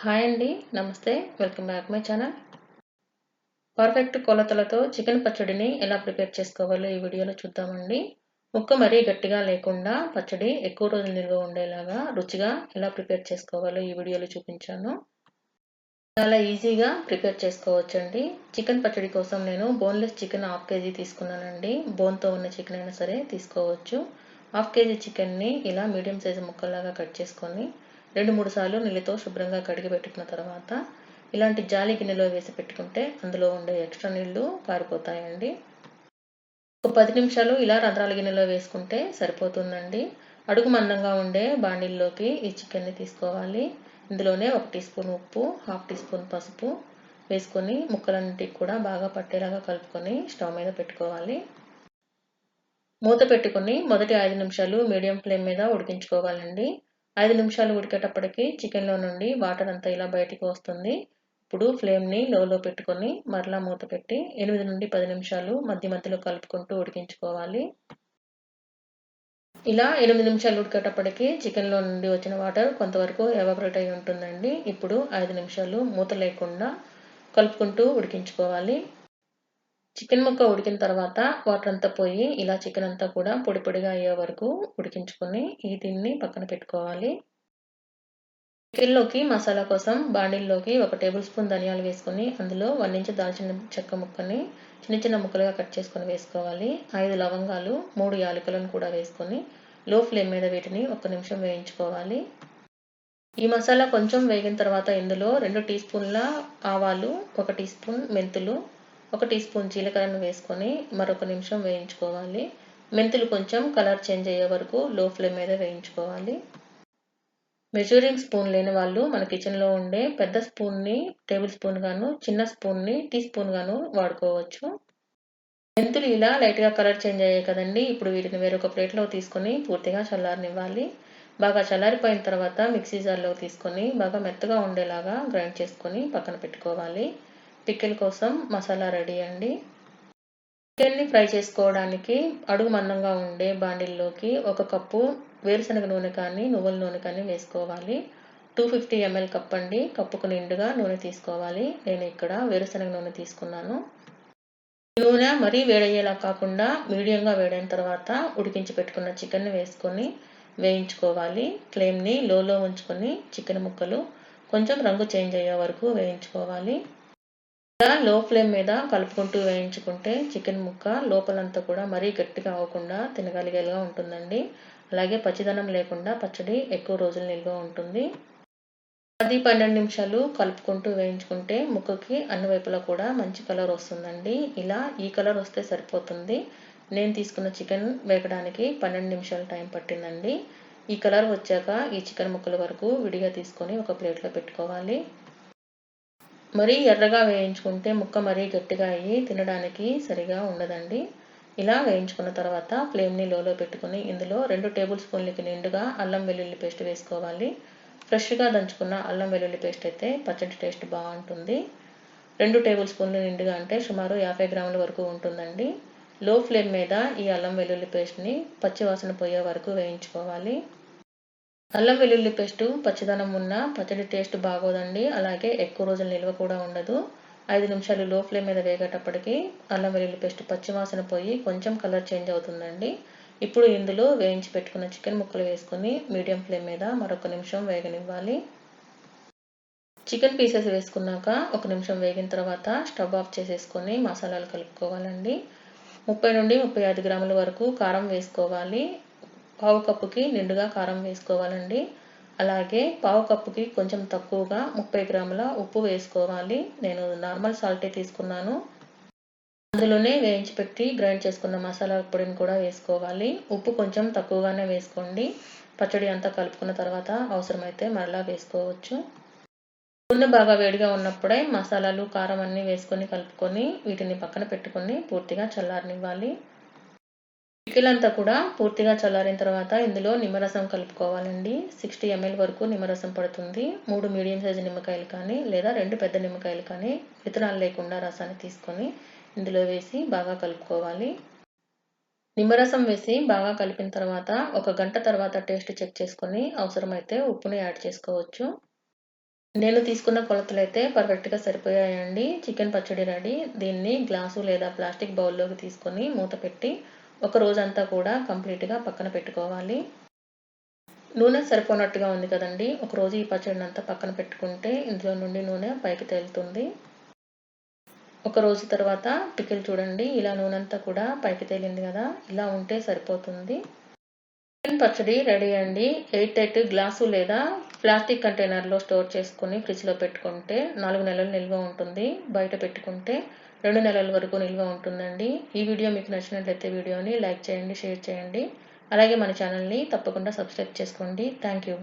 Hi అండి నమస్తే welcome back my channel. Perfect కొలతలతో చికెన్ పచ్చడిని ఎలా ప్రిపేర్ చేసుకోవాలో ఈ వీడియోలో చూద్దామండి. ముక్క మరీ గట్టిగా లేకుండా పచ్చడి ఎక్కువ రోజులు నిల్వ ఉండేలాగా రుచిగా ఎలా ప్రిపేర్ చేసుకోవాలో ఈ వీడియోలో చూపించాను. చాలా ఈజీగా ప్రిపేర్ చేసుకోవచ్చండి. చికెన్ పచ్చడి కోసం నేను బోన్లెస్ చికెన్ హాఫ్ కేజీ తీసుకున్నానండి. బోన్తో ఉన్న చికెన్ అయినా సరే తీసుకోవచ్చు. హాఫ్ కేజీ చికెన్ని ఇలా మీడియం సైజు ముక్కలాగా కట్ చేసుకొని రెండు మూడు సార్లు నీళ్ళతో శుభ్రంగా కడిగి పెట్టుకున్న తర్వాత ఇలాంటి జాలి గిన్నెలో వేసి పెట్టుకుంటే అందులో ఉండే ఎక్స్ట్రా నీళ్ళు కారిపోతాయండి ఒక పది నిమిషాలు ఇలా రంధ్రాల గిన్నెలో వేసుకుంటే సరిపోతుందండి. అడుగు మందంగా ఉండే బాండిల్లోకి ఈ చికెన్ని తీసుకోవాలి. ఇందులోనే ఒక టీ స్పూన్ ఉప్పు హాఫ్ టీ స్పూన్ పసుపు వేసుకొని ముక్కలన్నిటికి కూడా బాగా పట్టేలాగా కలుపుకొని స్టవ్ మీద పెట్టుకోవాలి. మూత పెట్టుకొని మొదటి ఐదు నిమిషాలు మీడియం ఫ్లేమ్ మీద ఉడికించుకోవాలండి. ఐదు నిమిషాలు ఉడికేటప్పటికి చికెన్లో నుండి వాటర్ అంతా ఇలా బయటికి వస్తుంది. ఇప్పుడు ఫ్లేమ్ని లోలో పెట్టుకొని మరలా మూత పెట్టి ఎనిమిది నుండి పది నిమిషాలు మధ్య మధ్యలో కలుపుకుంటూ ఉడికించుకోవాలి. ఇలా ఎనిమిది నిమిషాలు ఉడికేటప్పటికి చికెన్లో నుండి వచ్చిన వాటర్ కొంతవరకు ఎవాపరేట్ అయి ఉంటుందండి. ఇప్పుడు ఐదు నిమిషాలు మూత లేకుండా కలుపుకుంటూ ఉడికించుకోవాలి. చికెన్ ముక్క ఉడికిన తర్వాత వాటర్ అంతా పోయి ఇలా చికెన్ అంతా కూడా పొడి పొడిగా అయ్యే వరకు ఉడికించుకొని ఈ దీన్ని పక్కన పెట్టుకోవాలి. చికెన్లోకి మసాలా కోసం బాండిల్లోకి ఒక టేబుల్ స్పూన్ ధనియాలు వేసుకొని అందులో వన్ ఇంచ్ దాల్చిన చెక్క ముక్కని చిన్న చిన్న ముక్కలుగా కట్ చేసుకొని వేసుకోవాలి. ఐదు లవంగాలు మూడు యాలకులను కూడా వేసుకొని లో ఫ్లేమ్ మీద వీటిని ఒక నిమిషం వేయించుకోవాలి. ఈ మసాలా కొంచెం వేగిన తర్వాత ఇందులో రెండు టీ స్పూన్ల ఆవాలు ఒక టీ స్పూన్ మెంతులు ఒక టీ స్పూన్ జీలకర్రను వేసుకొని మరొక నిమిషం వేయించుకోవాలి. మెంతులు కొంచెం కలర్ చేంజ్ అయ్యే వరకు లో ఫ్లేమ్ మీద వేయించుకోవాలి. మెజూరింగ్ స్పూన్ లేని వాళ్ళు మన కిచెన్లో ఉండే పెద్ద స్పూన్ని టేబుల్ స్పూన్ గాను చిన్న స్పూన్ని టీ స్పూన్ గాను వాడుకోవచ్చు. మెంతులు ఇలా లైట్గా కలర్ చేంజ్ అయ్యాయి కదండి ఇప్పుడు వీటిని వేరొక ప్లేట్లో తీసుకొని పూర్తిగా చల్లారనివ్వాలి. బాగా చల్లారిపోయిన తర్వాత మిక్సీ జార్లో తీసుకొని బాగా మెత్తగా ఉండేలాగా గ్రైండ్ చేసుకొని పక్కన పెట్టుకోవాలి. పికిల్ కోసం మసాలా రెడీ అండి. చికెన్ని ఫ్రై చేసుకోవడానికి అడుగు మందంగా ఉండే బాండిల్లోకి ఒక కప్పు వేరుశనగ నూనె కానీ నువ్వుల నూనె కానీ వేసుకోవాలి. టూ ఫిఫ్టీ ఎంఎల్ కప్ అండి. కప్పుకు నిండుగా నూనె తీసుకోవాలి. నేను ఇక్కడ వేరుశనగ నూనె తీసుకున్నాను. నూనె మరీ వేడయ్యేలా కాకుండా మీడియంగా వేడైన తర్వాత ఉడికించి పెట్టుకున్న చికెన్ని వేసుకొని వేయించుకోవాలి. ఫ్లేమ్ని లోలో ఉంచుకొని చికెన్ ముక్కలు కొంచెం రంగు చేంజ్ అయ్యే వరకు వేయించుకోవాలి. లో ఫ్లేమ్ మీద కలుపుకుంటూ వేయించుకుంటే చికెన్ ముక్క లోపలంతా కూడా మరీ గట్టిగా అవ్వకుండా తినగలిగేలా ఉంటుందండి. అలాగే పచ్చిదనం లేకుండా పచ్చడి ఎక్కువ రోజులు నిల్వ ఉంటుంది. పది పన్నెండు నిమిషాలు కలుపుకుంటూ వేయించుకుంటే ముక్కకి అన్ని వైపులా కూడా మంచి కలర్ వస్తుందండి. ఇలా ఈ కలర్ వస్తే సరిపోతుంది. నేను తీసుకున్న చికెన్ వేగడానికి పన్నెండు నిమిషాలు టైం పట్టిందండి. ఈ కలర్ వచ్చాక ఈ చికెన్ ముక్కల వరకు విడిగా తీసుకొని ఒక ప్లేట్లో పెట్టుకోవాలి. మరీ ఎర్రగా వేయించుకుంటే ముక్క మరీ గట్టిగా అయ్యి తినడానికి సరిగా ఉండదండి. ఇలా వేయించుకున్న తర్వాత ఫ్లేమ్ని లోలో పెట్టుకుని ఇందులో రెండు టేబుల్ స్పూన్లకి నిండుగా అల్లం వెల్లుల్లి పేస్ట్ వేసుకోవాలి. ఫ్రెష్గా దంచుకున్న అల్లం వెల్లుల్లి పేస్ట్ అయితే పచ్చడి టేస్ట్ బాగుంటుంది. రెండు టేబుల్ స్పూన్లు నిండుగా అంటే సుమారు యాభై గ్రాముల వరకు ఉంటుందండి. లో ఫ్లేమ్ మీద ఈ అల్లం వెల్లుల్లి పేస్ట్ని పచ్చివాసన పోయే వరకు వేయించుకోవాలి. అల్లం వెల్లుల్లి పేస్ట్ పచ్చిదనం ఉన్న పచ్చడి టేస్ట్ బాగోదండి. అలాగే ఎక్కువ రోజులు నిల్వ కూడా ఉండదు. ఐదు నిమిషాలు లో ఫ్లేమ్ మీద వేగేటప్పటికి అల్లం వెల్లుల్లి పేస్ట్ పచ్చివాసన పోయి కొంచెం కలర్ చేంజ్ అవుతుందండి. ఇప్పుడు ఇందులో వేయించి పెట్టుకున్న చికెన్ ముక్కలు వేసుకొని మీడియం ఫ్లేమ్ మీద మరొక నిమిషం వేగనివ్వాలి. చికెన్ పీసెస్ వేసుకున్నాక ఒక నిమిషం వేగిన తర్వాత స్టవ్ ఆఫ్ చేసేసుకొని మసాలాలు కలుపుకోవాలండి. ముప్పై నుండి ముప్పై ఐదు గ్రాముల వరకు కారం వేసుకోవాలి. పావు కప్పుకి నిండుగా కారం వేసుకోవాలండి. అలాగే పావు కప్పుకి కొంచెం తక్కువగా ముప్పై గ్రాముల ఉప్పు వేసుకోవాలి. నేను నార్మల్ సాల్టే తీసుకున్నాను. అందులోనే వేయించి పెట్టి గ్రైండ్ చేసుకున్న మసాలా పొడిని కూడా వేసుకోవాలి. ఉప్పు కొంచెం తక్కువగానే వేసుకోండి. పచ్చడి అంతా కలుపుకున్న తర్వాత అవసరమైతే మరలా వేసుకోవచ్చు. నూనె బాగా వేడిగా ఉన్నప్పుడే మసాలాలు కారం అన్నీ వేసుకొని కలుపుకొని వీటిని పక్కన పెట్టుకొని పూర్తిగా చల్లారనివ్వాలి. పికిలంతా కూడా పూర్తిగా చల్లారిన తర్వాత ఇందులో నిమ్మరసం కలుపుకోవాలండి. సిక్స్టీ ఎంఎల్ వరకు నిమ్మరసం పడుతుంది. మూడు మీడియం సైజు నిమ్మకాయలు కానీ లేదా రెండు పెద్ద నిమ్మకాయలు కానీ విత్తనాలు లేకుండా రసాన్ని తీసుకొని ఇందులో వేసి బాగా కలుపుకోవాలి. నిమ్మరసం వేసి బాగా కలిపిన తర్వాత ఒక గంట తర్వాత టేస్ట్ చెక్ చేసుకొని అవసరమైతే ఉప్పుని యాడ్ చేసుకోవచ్చు. నేను తీసుకున్న కొలతలు అయితే పర్ఫెక్ట్గా సరిపోయాయండి. చికెన్ పచ్చడి రెడీ. దీన్ని గ్లాసు లేదా ప్లాస్టిక్ బౌల్లోకి తీసుకొని మూత పెట్టి ఒక రోజంతా కూడా కంప్లీట్గా పక్కన పెట్టుకోవాలి. నూనె సరిపోనట్టుగా ఉంది కదండి. ఒకరోజు ఈ పచ్చడిని అంతా పక్కన పెట్టుకుంటే ఇందులో నుండి నూనె పైకి తేలుతుంది. ఒక రోజు తర్వాత పికిల్ చూడండి. ఇలా నూనె అంతా కూడా పైకి తేలింది కదా. ఇలా ఉంటే సరిపోతుంది. చికెన్ పచ్చడి రెడీ అండి. ఎయిట్ ఎయిట్ గ్లాసు లేదా ప్లాస్టిక్ కంటైనర్లో స్టోర్ చేసుకుని ఫ్రిడ్జ్లో పెట్టుకుంటే నాలుగు నెలలు నిల్వ ఉంటుంది. బయట పెట్టుకుంటే రెండు నెలల వరకు నిల్వ ఉంటుందండి. ఈ వీడియో మీకు నచ్చినట్లయితే వీడియోని లైక్ చేయండి షేర్ చేయండి. అలాగే మన ఛానల్ని తప్పకుండా సబ్స్క్రైబ్ చేసుకోండి. Thank you.